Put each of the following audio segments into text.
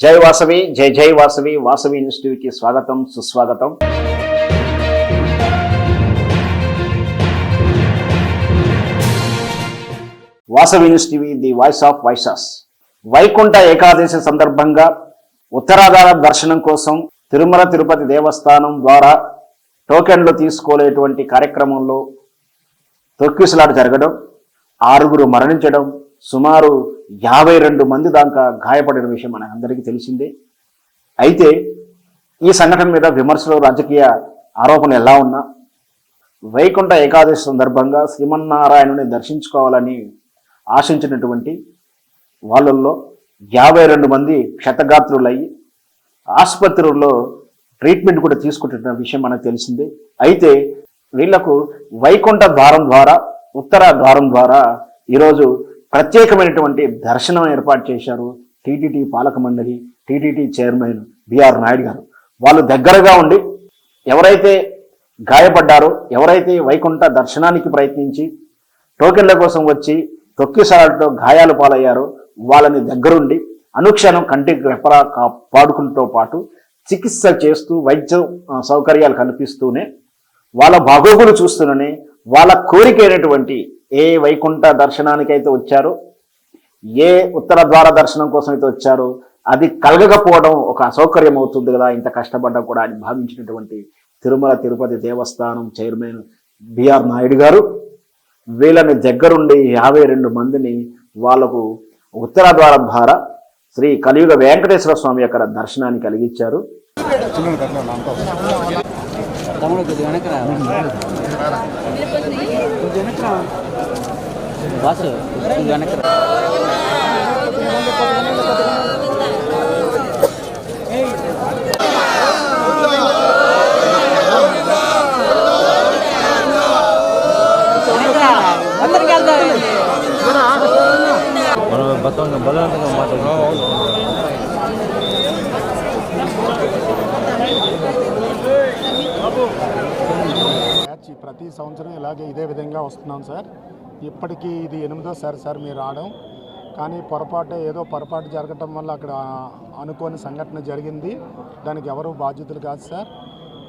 జై వాసవి జై జై వాసవి వాసవి ఇన్స్టిట్యూట్కి స్వాగతం సుస్వాగతం. Vasavi news TV the voice of వైసాస్ Vaikuntha Ekadashi సందర్భంగా ఉత్తరాధార దర్శనం కోసం తిరుమల తిరుపతి దేవస్థానం ద్వారా టోకెన్లు తీసుకోలేటువంటి కార్యక్రమంలో తొక్కిసలాట జరగడం ఆరుగురు మరణించడం సుమారు యాభై రెండు మంది దాకా గాయపడిన విషయం మన అందరికీ తెలిసిందే. అయితే ఈ సంఘటన మీద విమర్శలు రాజకీయ ఆరోపణలు ఎలా ఉన్నా వైకుంఠ ఏకాదశి సందర్భంగా శ్రీమన్నారాయణుని దర్శించుకోవాలని ఆశించినటువంటి వాళ్ళల్లో యాభై రెండు మంది క్షతగాత్రులయ్యి ఆసుపత్రుల్లో ట్రీట్మెంట్ కూడా తీసుకుంటున్న విషయం మనకు తెలిసిందే. అయితే వీళ్ళకు వైకుంఠ ద్వారం ద్వారా ఉత్తర ద్వారం ద్వారా ఈరోజు ప్రత్యేకమైనటువంటి దర్శనం ఏర్పాటు చేశారు టీటీడీ పాలక మండలి టీటీడీ చైర్మన్ బిఆర్ నాయుడు గారు. వాళ్ళు దగ్గరగా ఉండి ఎవరైతే గాయపడ్డారో ఎవరైతే వైకుంఠ దర్శనానికి ప్రయత్నించి టోకెన్ల కోసం వచ్చి తొక్కిసలాటతో గాయాలు పాలయ్యారో వాళ్ళని దగ్గరుండి అనుక్షణం కంటికి రెపరా కాపాడుకుంటూ పాటు చికిత్స చేస్తూ వైద్య సౌకర్యాలు కల్పిస్తూనే వాళ్ళ బాగోగులు చూస్తూనే వాళ్ళ కోరిక అయినటువంటి ఏ వైకుంఠ దర్శనానికైతే వచ్చారో ఏ ఉత్తర ద్వార దర్శనం కోసం అయితే వచ్చారో అది కలగకపోవడం ఒక అసౌకర్యం అవుతుంది కదా ఇంత కష్టపడ్డా కూడా అని భావించినటువంటి తిరుమల తిరుపతి దేవస్థానం చైర్మన్ బిఆర్ నాయుడు గారు వీళ్ళని దగ్గరుండి యాభై రెండు మందిని వాళ్ళకు ఉత్తర ద్వారం ద్వారా శ్రీ కలియుగ వెంకటేశ్వర స్వామి యొక్క దర్శనాన్ని కలిగించారు. తమ్ముడు కొద్దిగా వెనక్కి రా కొద్దిగా వెనక్కి రా బాసు కొద్దిగా వెనక్కి రా వెనక్కి రా. అందరికి వెళ్దాం మనం బతంగా బలవంతంగా మాట్లాడుతున్నాం ప్రతి సంవత్సరం ఇలాగే ఇదే విధంగా వస్తున్నాం సార్. ఇప్పటికీ ఇది ఎనిమిదోసారి సార్ మీరు రావడం. కానీ పొరపాటు ఏదో పొరపాటు జరగటం వల్ల అక్కడ అనుకోని సంఘటన జరిగింది. దానికి ఎవరు బాధ్యతలు కాదు సార్.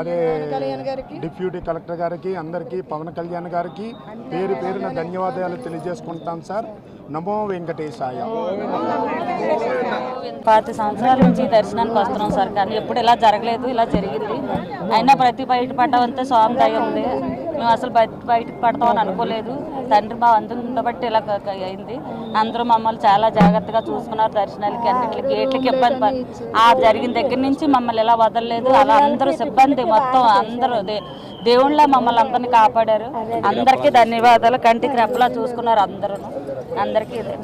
అదే డిప్యూటీ కలెక్టర్ గారికి అందరికీ పవన్ కళ్యాణ్ గారికి పేరు పేరున ధన్యవాదాలు తెలియజేసుకుంటాం సార్. నమో వెంకటేశాయ. పాతి సంవత్సరాల నుంచి ఈ దర్శనానికి వస్తున్నాం సార్. కానీ ఎప్పుడు ఇలా జరగలేదు ఇలా జరిగింది. అయినా ప్రతి బయట పడ్డామంతే స్వామి దయ ఉంది. మేము అసలు బయట బయటకు పడతామని అనుకోలేదు. తండ్రి మా అందుబట్టి ఇలా అయింది. అందరూ మమ్మల్ని చాలా జాగ్రత్తగా చూసుకున్నారు దర్శనాలకి అన్నింటికి గేట్లకి ఇబ్బంది పడి ఆ జరిగిన దగ్గర నుంచి మమ్మల్ని ఇలా వదలలేదు. అలా అందరూ సిబ్బంది మొత్తం అందరూ దే దేవుళ్ళ మమ్మల్ని అందరినీ కాపాడారు. అందరికీ ధన్యవాదాలు. కంటికి రెప్పలా చూసుకున్నారు అందరూ అందరికీ ఇదే